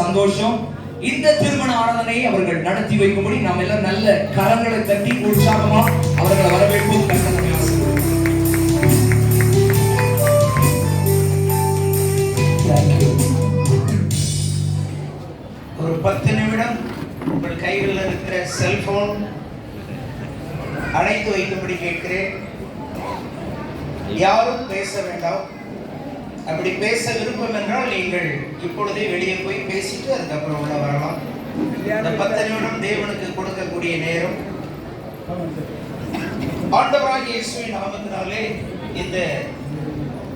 சந்தோஷம். இந்த திருமண ஆராதனையை அவர்கள் நடத்தி வைக்கும்படி நாம் எல்லாம் நல்ல கரங்களை தட்டி உற்சாகமா அவர்களை வரவேற்போம். ஒரு பத்து நிமிடம் உங்கள் கைகளில் இருக்கிற செல்போன் அடைத்து வைக்கும்படி கேட்கிறேன். யாரும் பேச வேண்டாம். அப்படி பேச விருப்பம் என்றால் நீங்கள் இப்பொழுதே வெளியே போய் பேசிட்டு அதுக்கப்புறம் உள்ள வரலாம். இந்த பத்து நிமிடம் தேவனுக்கு கொடுக்கக்கூடிய நேரம். ஆண்டவராக இயேசுவின் நாமத்தினாலே இந்த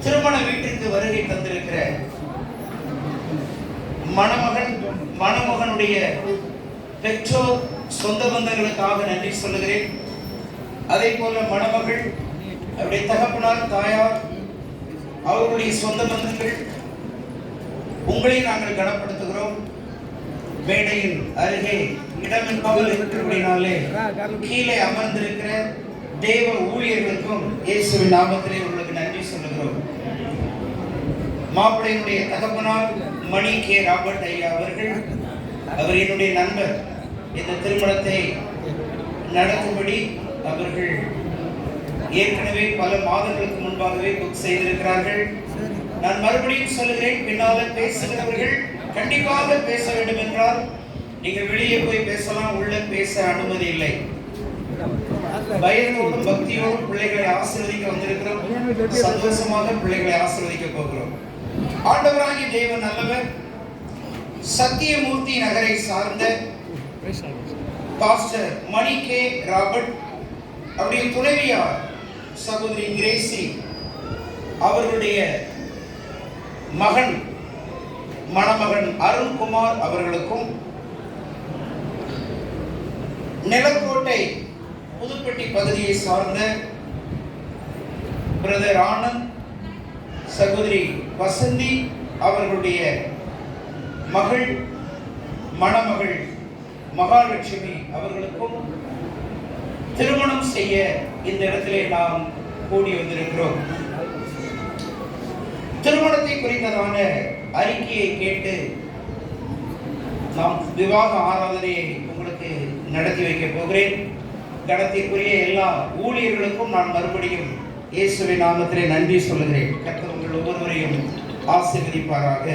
திருமண வீட்டிற்கு வருகை தந்திருக்கிற மணமகன் மணமகனுடைய பெற்றோர் சொந்த பந்தங்களுக்காக நன்றி சொல்லுகிறேன். அதே போல மணமகள் அவருடைய தகப்பனார் தாயார் அவர்களுடைய சொந்த பந்தங்கள். உங்களை நாங்கள் கனப்படுத்துகிறோம். மேடையின் அருகே இடமில்லாமல் இருக்கிறபடினாலே கீழே அமர்ந்திருக்கிற தேவ ஊழியர்களுக்கும் இயேசுவின் நாமத்திலே உங்களுக்கு நன்றி சொல்லுகிறோம். மாப்பிள்ளையினுடைய தகப்பனால் மணி கே. ராபர்ட் ஐயா அவர்கள் அவர் என்னுடைய நண்பர். இந்த திருமணத்தை நடத்தும்படி அவர்கள் ஏற்கனவே பல மாதங்களுக்கு முன்பாகவே புக் செய்திருக்கிறார்கள். நான் மறுபடியும் சொல்லுகிறேன் பின்னால பேசுகிறவர்கள் கண்டிப்பாக பேச வேண்டும் என்றால் நீங்கள் வெளியே போய் பேசலாம் உள்ள பேச அனுமதி இல்லை. பயத்தோடும் பக்தியோடும் பிள்ளைகளை ஆசீர்வதிக்க வந்திருக்கிறோம். சந்தோஷமாக பிள்ளைகளை ஆசீர்வதிக்க போகிறோம். ஆண்டவராகி தேவன் நல்லவர் சத்தியமூர்த்தி நகரை சார்ந்த பாஸ்டர் மணி கே ராபர்ட் அவருடைய துணைவியார் சகோதரி கிரேசி அவர்களுடைய மகன் மணமகன் அருண்குமார் அவர்களுக்கும் நிலக்கோட்டை புதுப்பட்டி பகுதியை சார்ந்த பிரதர் ஆனந்த் சகோதரி வசந்தி அவர்களுடைய மகள் மணமகள் மகாலட்சுமி அவர்களுக்கும் திருமணம் செய்ய இந்த இடத்திலே நாம் கூடி வந்திருக்கிறோம். திருமணத்தை குறித்ததான அறிக்கையை கேட்டு நாம் விவாக ஆராதனையை உங்களுக்கு நடத்தி வைக்க போகிறேன். கடத்திற்குரிய எல்லா ஊழியர்களுக்கும் நான் மறுபடியும் இயேசுவை நாமத்திலே நன்றி சொல்லுகிறேன். கர்த்தர் உங்கள் ஒவ்வொருவரையும் ஆசீர்வதிப்பாராக.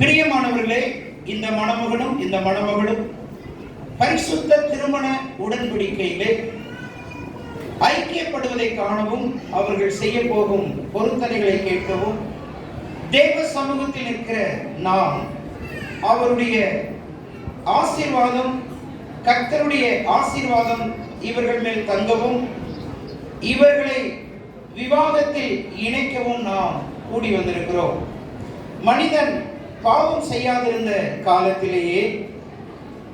பிரியமானவர்களே இந்த மணமகனும் இந்த மணமகளும் பரிசுத்த திருமண உடன்படிக்கையிலே ஐக்கியப்படுவதை காணவும் அவர்கள் செய்ய போகும் பொருத்தனைகளை கேட்கவும் தேவ சமூகத்தில் இருக்கிற நாம் அவருடைய ஆசீர்வாதம் கர்த்தருடைய ஆசீர்வாதம் இவர்கள் மேல் தங்கவும் இவர்களை விவாதத்தில் இணைக்கவும் நாம் கூடி வந்திருக்கிறோம். மனிதன் பாவம் செய்யாதிருந்த காலத்திலேயே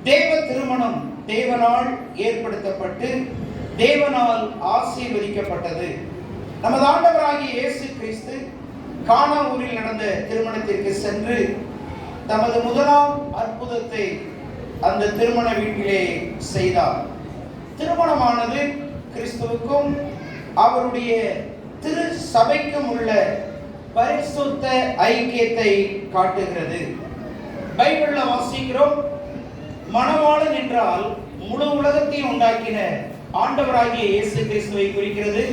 தேவ திருமணம் தேவனால் ஏற்படுத்தப்பட்டு தேவனால் ஆசீர்வதிக்கப்பட்டது. நமது ஆண்டவராகிய இயேசு கிறிஸ்து கானா ஊரில் நடந்த திருமணத்திற்கு சென்று தமது முதலாம் அற்புதத்தை அந்த திருமண வீட்டிலே செய்தார். திருமணமானது கிறிஸ்துவுக்கும் அவருடைய திரு சபைக்கும் உள்ள பரிசுத்த ஐக்கியத்தை காட்டுகிறது. பைபிள்ல வாசிக்கிறோம் மணவாளன் என்றால் முழு உலகத்தையும் உண்டாக்கின ஆண்டவராகிய இயேசு கிறிஸ்துவை குறிக்கிறது.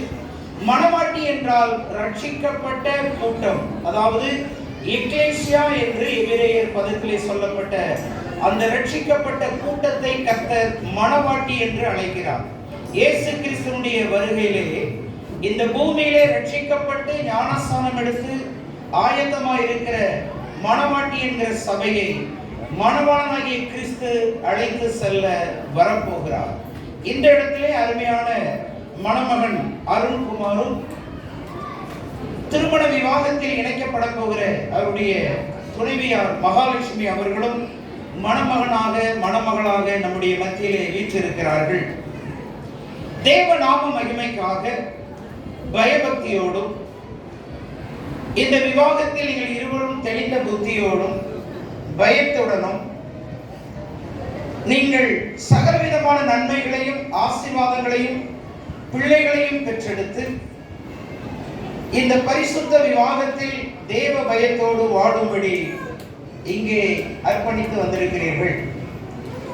மணவாட்டி என்றால் ரட்சிக்கப்பட்ட கூட்டம் அதாவது எக்லேசியா என்று எபிரேயர் பதத்திலே சொல்லப்பட்ட அந்த ரட்சிக்கப்பட்ட கூட்டத்தை கர்த்தர் மணவாட்டி என்று அழைக்கிறார். இயேசு கிறிஸ்துவனுடைய வருகையிலே இந்த பூமியிலே ரட்சிக்கப்பட்டு ஞானஸ்தானம் எடுத்து ஆயத்தமாக இருக்கிற மணவாட்டி என்கிற சபையை மணவாளனாகிய கிறிஸ்து அழைத்து செல்ல வரப்போகிறார். இந்த இடத்திலே அருமையான மணமகன் அருண்குமாரும் திருமண விவாகத்தில் இணைக்கப்பட போகிற அவருடைய துணைவியார் மகாலட்சுமி அவர்களும் மணமகனாக மணமகளாக நம்முடைய மத்தியிலே வீற்றிருக்கிறார்கள். தேவ நாம மகிமைக்காக பயபக்தியோடும் இந்த விவாதத்தில் நீங்கள் இருவரும் தெளிந்த புத்தியோடும் பயத்துடனும் நீங்கள் சகலவிதமான நன்மைகளையும் ஆசீர்வாதங்களையும் பிள்ளைகளையும் பெற்றெடுத்து இந்த பரிசுத்த விவாகத்தில் தேவ பயத்தோடு வாடும்படி இங்கே அர்ப்பணித்து வந்திருக்கிறீர்கள்.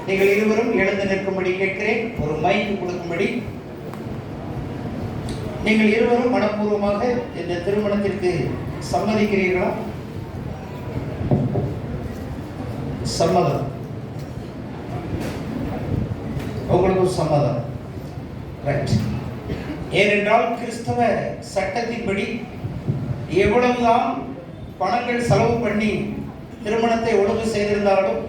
நீங்கள் இருவரும் எழுந்து நிற்கும்படி கேட்கிறேன். ஒரு மைக்கு கொடுக்கும்படி. நீங்கள் இருவரும் மனப்பூர்வமாக இந்த திருமணத்திற்கு சம்மதிக்கிறீர்களா? சம்மதம். உங்களுக்கு சம்மதம். ரைட் ஏனென்றால் கிறிஸ்தவ சட்டத்தின்படி எவ்வளவுதான் பணங்கள் செலவு பண்ணி திருமணத்தை ஒழுங்கு செய்திருந்தாலும்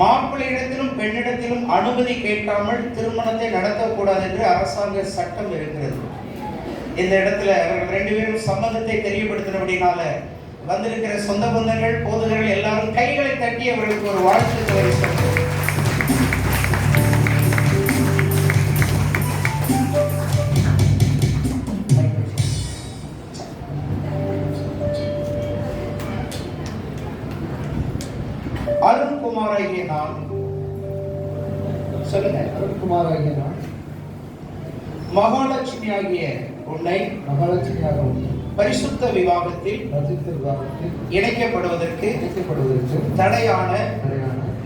மாப்பிள்ளையிடத்திலும் பெண்ணிடத்திலும் அனுமதி கேட்காமல் திருமணத்தை நடத்தக்கூடாது என்று அரசாங்க சட்டம் இருக்கிறது. இந்த இடத்துல அவர்கள் ரெண்டு பேரும் சம்மதத்தை தெரியப்படுத்தினபடினால வந்திருக்கிற சொந்த பந்தங்கள் போதுகர்கள் எல்லாரும் கைகளை தட்டி அவர்களுக்கு ஒரு வாழ்த்துக்களை சொல்லுங்கள் அருண்குமார் ஆகிய நான். சொல்லுங்க. அருண்குமாராகிய நான். மகாலட்சுமி ஆகிய உன்னை மகாலட்சுமியாக உண்டு பரிசுத்த விவாகத்தில் ரசித்த விவாகத்தில் இணைக்கப்படுவதற்கு இணைக்கப்படுவதற்கு தடையான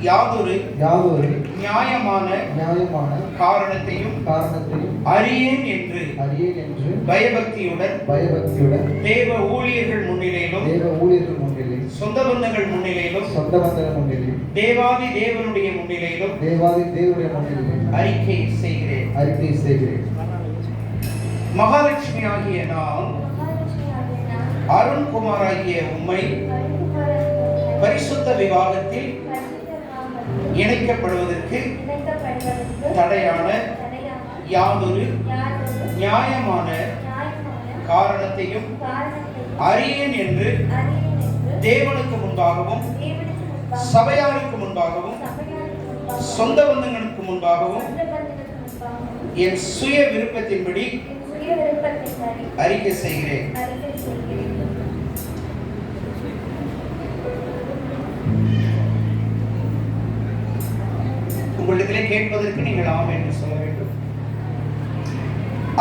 யாதொரு யாதொரு நியாயமான நியாயமான காரணத்தையும் காரணத்தையும் அறியேன் என்று அறியேன் என்று பயபக்தியுடன் பயபக்தியுடன் தேவ ஊழியர்கள் முன்னிலையிலும் தேவ ஊழியர்கள் முன்னிலையில் சொந்த பந்தங்கள் முன்னிலையிலும் சொந்த பந்தன முன்னிலையில் தேவாதி தேவனுடைய முன்னிலையிலும் தேவாதி தேவனுடைய முன்னிலையில் அறிக்கை செய்கிறேன். அறிக்கை செய்கிறேன். மகாலட்சுமி ஆகிய நான் அருண்குமார் ஆகிய உம்மை பரிசுத்த விவாகத்தில் இணைக்கப்படுவதற்கு தடையான யாதொரு நியாயமான காரணத்தையும் அறியேன் என்று தேவனுக்கு முன்பாகவும் சபையாருக்கு முன்பாகவும் சொந்த பந்தங்களுக்கு முன்பாகவும் என் சுய விருப்பத்தின்படி அறிக்கை செய்கிறேன். உங்களிடத்திலே கேட்பதற்கு நீங்கள் ஆம் என்று சொல்ல வேண்டும்.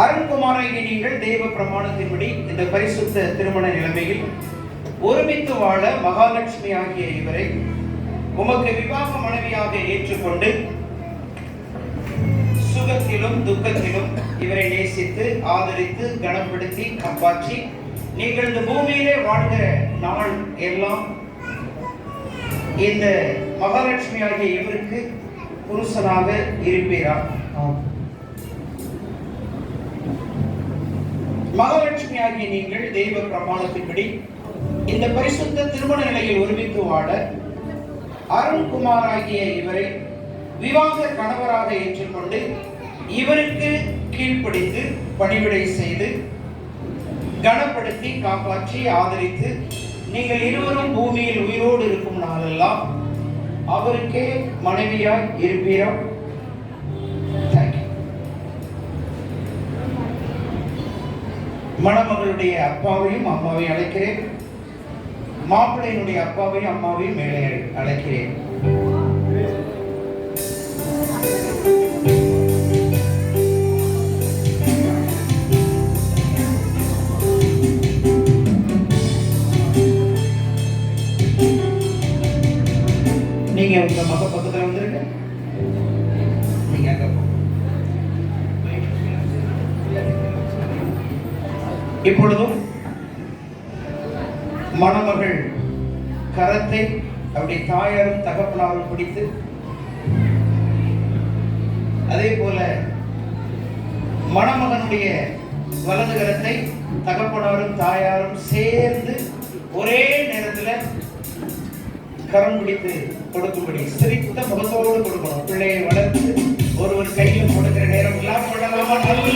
அருண்குமாரை நீங்கள் தெய்வ பிரமாணத்தின்படி இந்த பரிசுத்த திருமண நிலைமையில் ஒருமித்து வாழ மகாலட்சுமி ஆகிய இவரை உமக்கு விவாக மனைவியாக ஏற்றுக்கொண்டு சுகத்திலும் துக்கத்திலும் இவரை நேசித்து ஆதரித்து கனப்படுத்தி காப்பாற்றி நீங்கள் இந்த பூமியிலே வாழ்கிற நாள் எல்லாம் இந்த மகாலட்சுமி ஆகிய இவருக்கு புருஷனாக இருப்பீரா? மகாலட்சுமி ஆகிய நீங்கள் தெய்வ பிரமாணத்தின்படி இந்த பரிசுத்த திருமண நிலையில் ஒருமித்து வாழ அருண்குமார் ஆகிய இவரை விவாக கணவராக ஏற்றுக்கொண்டு இவருக்கு கீழ்ப்படிந்து பணிவிடை செய்து கனப்படுத்தி காப்பாற்றி ஆதரித்து நீங்கள் இருவரும் பூமியில் உயிரோடு இருக்கும் நாளெல்லாம் அவருக்கே மனைவியாய் இருப்பீரோ? மணமகளுடைய அப்பாவையும் அம்மாவையும் அழைக்கிறேன். மாப்பிள்ளையினுடைய அப்பாவையும் அம்மாவையும் மேலே அழைக்கிறேன். நீங்க உங்க மக பக்கத்துல வந்துருங்க. இப்பொழுதும் மணமகள் கரத்தை அப்படி தாயாரும் தகப்பனாரும் பிடித்து அதே போல மணமகனுடைய வலது கரத்தை தகப்பனாரும் தாயாரும் சேர்ந்து ஒரே நேரத்தில் கரம் பிடித்து கொடுக்கும்படி சிரித்த முகத்தோடு கொடுக்கணும். பிள்ளையை வளர்த்து ஒருவர் கையில் கொடுக்கிற நேரம் எல்லாம் பண்ணலாமா நல்ல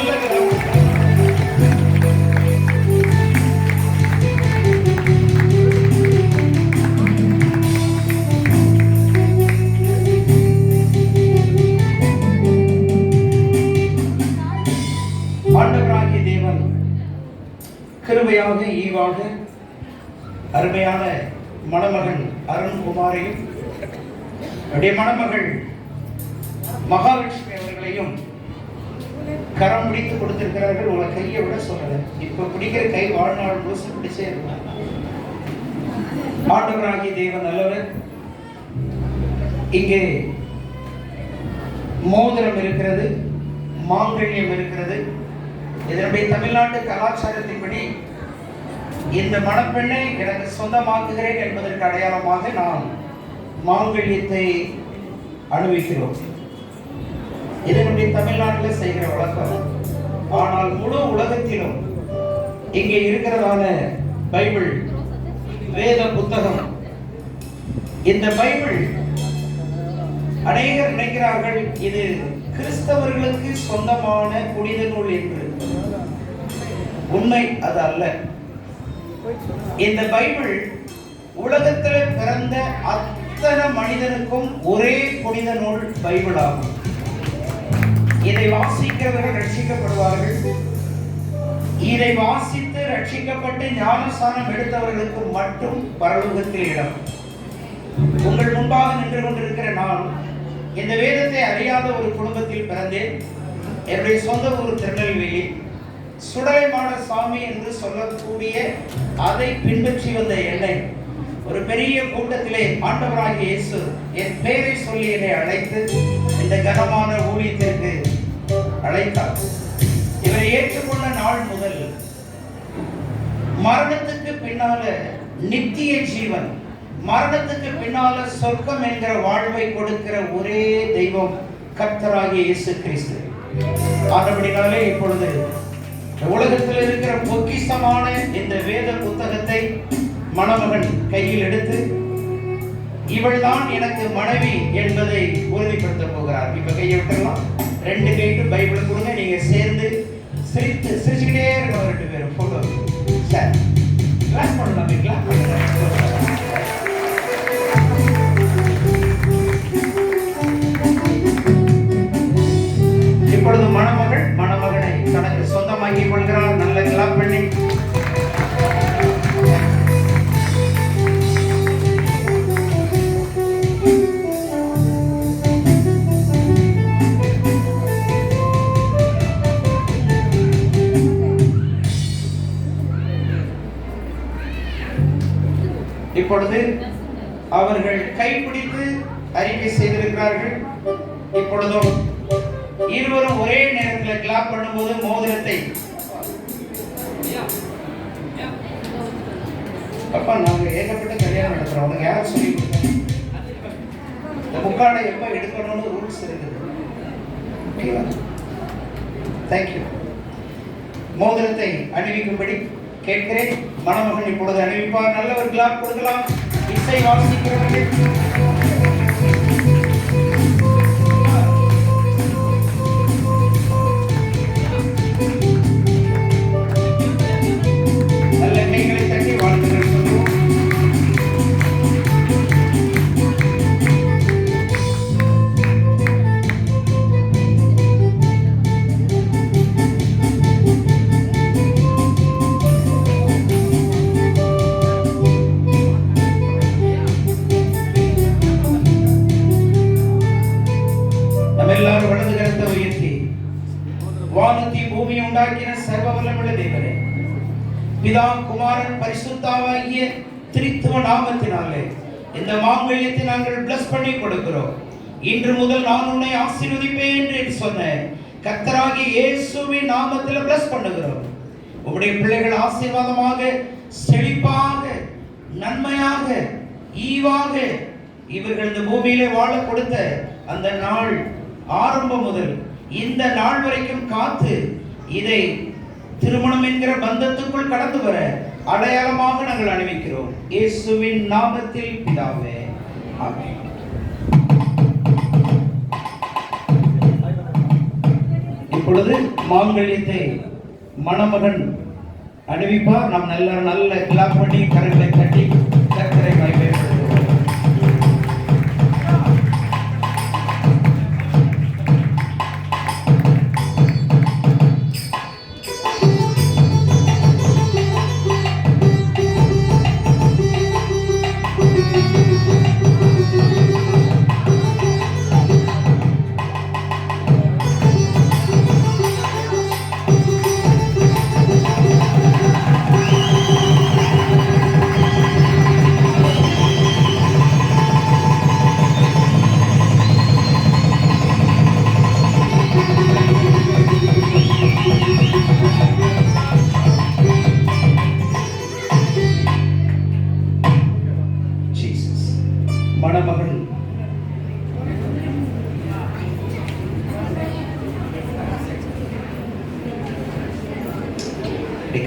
ஆண்டவராகிய தேவன் கிருமையாக ஈவாக அருமையான குமாரையும் அவருடைய மணமகள் மகாலட்சுமி அவர்களையும் கரம் பிடித்து கொடுத்திருக்கிறார்கள். உங்களை கையை விட சொல்லல. இப்ப பிடிக்கிற கை வாழ்நாள் முழுசு பிடிச்சே இருக்கும் ஆண்டவராகிய தேவன் நல்லவர். இங்கே மோதிரம் இருக்கிறது மாங்கல்யம் இருக்கிறது. இதனுடைய தமிழ்நாட்டு கலாச்சாரத்தின்படி இந்த மணப்பெண்ணை எனக்கு சொந்தமாக்குகிறேன் என்பதற்கு அடையாளமாக நாம் மாங்கல்யத்தை அனுபவிக்கிறோம் இது நம்முடைய தமிழ்நாட்டில் செய்கிற வழக்கம். ஆனால் முழு உலகத்திலும் இங்கே இருக்கிறதான பைபிள் வேத புத்தகம் இந்த பைபிள் அநேகர் நினைக்கிறார்கள் இது கிறிஸ்தவர்களுக்கு சொந்தமான புனித நூல் என்று. உண்மை அது அல்ல. இந்த பைபிள் உலகத்தில் பிறந்த அத்தனை மனிதனுக்கும் ஒரே புனித நூல் பைபிள் ஆகும் இதை வாசிக்கிறவர்கள் ரட்சிக்கப்படுவார்கள். இதை வாசித்து ரட்சிக்கப்பட்டு ஞானஸ்தானம் எடுத்தவர்களுக்கு மட்டும் பரலோகத்தில் இடம். உங்கள் முன்பாக நின்று கொண்டிருக்கிற நான் இந்த வேதத்தை அறியாத ஒரு குடும்பத்தில் பிறந்தேன். என்னுடைய சொந்த ஊர் திருநெல்வேலி. சுடலைமான சாமி என்று சொல்லக்கூடிய அதை பின்பற்றி வந்த என்னை. ஒரு பெரிய கூட்டத்திலே ஆண்டவராகிய இயேசு என் பெயரை சொல்லி என்னை அழைத்து இந்த கனமான ஊழியத்திற்கு அழைத்தார். இவரை ஏற்றுக்கொண்ட நாள் முதல் மரணத்துக்கு பின்னால நித்திய ஜீவன் மரணத்துக்கு பின்னால சொர்க்கம் என்கிற வாழ்வை கொடுக்கிற ஒரே தெய்வம் கர்த்தராகிய இயேசு கிறிஸ்து. ஆனபடினாலே இப்பொழுது உலகத்தில் இருக்கிற பொக்கிஷமான இந்த வேத புத்தகத்தை மணமகன் கையில் எடுத்து இவள்தான் எனக்கு மனைவி என்பதை உறுதிப்படுத்த போகிறார். இப்ப கையை விட்டுடலாம் ரெண்டு கைட்டு பைபிள் கொடுங்க. நீங்க சேர்ந்து சிரித்து சிரிச்சுக்கிட்டே இருக்கணும் ரெண்டு பேரும். போட்டோ சார் கிளாஸ் பண்ணலாம். கிளாஸ் பண்ணுங்க. இப்பொழுது மனம் தனக்கு கொள்கிறார் நல்ல கிளாப் பண்ணி. இப்பொழுது அவர்கள் கைப்பிடித்து அறிக்கை செய்திருக்கிறார்கள். இப்பொழுதும் இருவரும் ஒரே இடத்துல கிளாப் பண்ணும்போது மோதிரத்தை. அப்பா நாங்க ஏகப்பட்ட கல்யாணம் நடத்துறோம். உனக்கு யாரும் சொல்லி கொடுத்தாங்க? இந்த முக்காடை எப்ப எடுக்கணும்னு ரூல்ஸ் இருக்குது. ஓகேவா? தேங்க்யூ மோதிரத்தை அணிவிக்கும்படி கேட்கிறேன். மணமகன் இப்பொழுது அணிவிப்பார். நல்ல ஒரு கிளாப் கொடுக்கலாம். இசை வாசிக்கிறவர்கள். பிதா குமாரன் பரிசுத்தாவாகிய திரித்துவ நாமத்தினாலே இந்த மாங்கல்யத்தை நாங்கள் பிளஸ் பண்ணி கொடுக்கிறோம். இன்று முதல் நான் உன்னை ஆசீர்வதிப்பேன் என்று சொன்ன கத்தராகி இயேசுவின் நாமத்தில் பிளஸ் பண்ணுகிறோம். உங்களுடைய பிள்ளைகள் ஆசீர்வாதமாக செழிப்பாக நன்மையாக ஈவாக இவர்கள் இந்த பூமியிலே வாழ கொடுத்த அந்த நாள் ஆரம்பம் முதல் இந்த நாள் வரைக்கும் காத்து இதை திருமணம் என்கிற பந்தத்துக்குள் கடந்து வர அடையாளமாக நாங்கள் அணிவிக்கிறோம். இயேசுவின் நாமத்தில் பிதாவே. ஆமென். இப்பொழுது மாங்கல்யத்தை மணமகன் அணிவிப்பார். நாம் நல்ல நல்ல கிளாப் பண்ணி கரங்களை தட்டி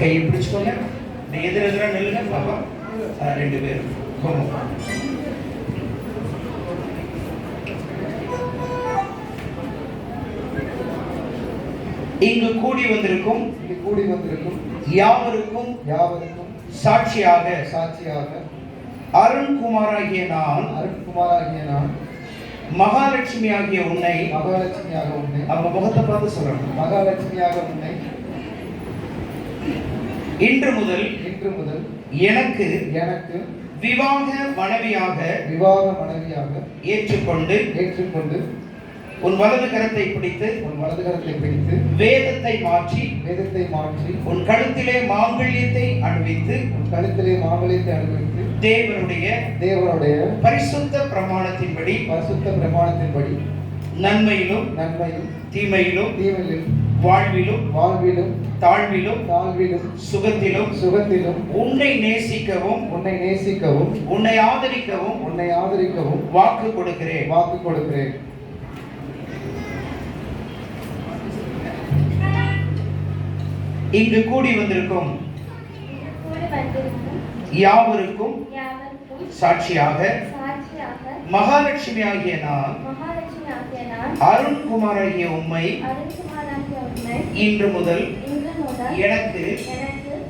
கையை பிடிச்சுக்கோங்க இந்த எதிர் எதிராக நில்லுங்க. பாப்பா ரெண்டு பேரும். இங்கு கூடி வந்திருக்கும் இங்கு கூடி வந்திருக்கும் யாவருக்கும் யாவருக்கும் சாட்சியாக சாட்சியாக அருண்குமாராகிய நான் அருண்குமாராகிய நான் மகாலட்சுமி ஆகிய உன்னை மகாலட்சுமியாக உன்னை அவங்க முகத்தை பார்த்து சொல்லணும். மகாலட்சுமியாக உன்னை இன்று முதல் இன்று முதல் எனக்கு எனக்கு விவாக மனைவியாக விவாக மனைவியாக ஏற்றுக்கொண்டு ஏற்றுக்கொண்டு உன் வலது கரத்தை பிடித்து உன் வலது கரத்தை பிடித்து வேதத்தை மாற்றி வேதத்தை மாற்றி உன் கழுத்திலே மாங்கல்யத்தை அணிவித்து உன் கழுத்திலே மாங்கல்யத்தை அனுபவித்து தேவனுடைய தேவனுடைய பரிசுத்த பிரமாணத்தின்படி பரிசுத்த பிரமாணத்தின்படி நன்மையிலும் நன்மையும் தீமையிலும் தீமையிலும் வாழ்விலும் வாழ்விலும் தாழ்விலும் தாழ்விலும் சுகத்திலும் சுகத்திலும் உன்னை நேசிக்கவும் உன்னை நேசிக்கவும் உன்னை ஆதரிக்கவும் உன்னை ஆதரிக்கவும் வாக்கு கொடுக்கிறேன். வாக்கு கொடுக்கிறேன். இங்கு கூடி வந்திருக்கும் யாவருக்கும் சாட்சியாக மகாலட்சுமி ஆகிய நான் ஆகிய அருண்குமாராகிய உண்மை இன்று முதல் எனக்கு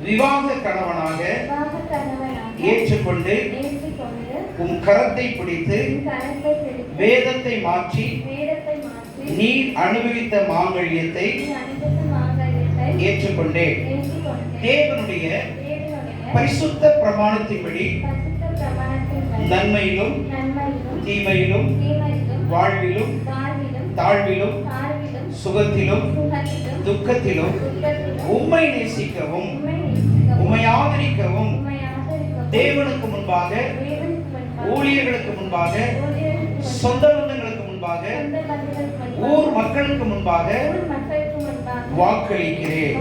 விவாக கணவனாக ஏற்றுக்கொண்டு உன் கரத்தை பிடித்து வேதத்தை மாற்றி நீ அனுபவித்த மாங்கல்யத்தை ஏற்றுக்கொண்டேன். ஏற்றுக்கொண்டு தேவனுடைய பரிசுத்த பிரமாணத்தின்படி நன்மையிலும் தீமையிலும் வாழ்விலும் தாழ்விலும் சுகத்திலும் துக்கத்திலும் உம்மை நேசிக்கவும் உம்மை ஆதரிக்கவும். தேவனுக்கு முன்பாக ஊழியர்களுக்கு முன்பாக சொந்த பந்தங்களுக்கு முன்பாக ஊர் மக்களுக்கு முன்பாக வாக்களிக்கிறேன்.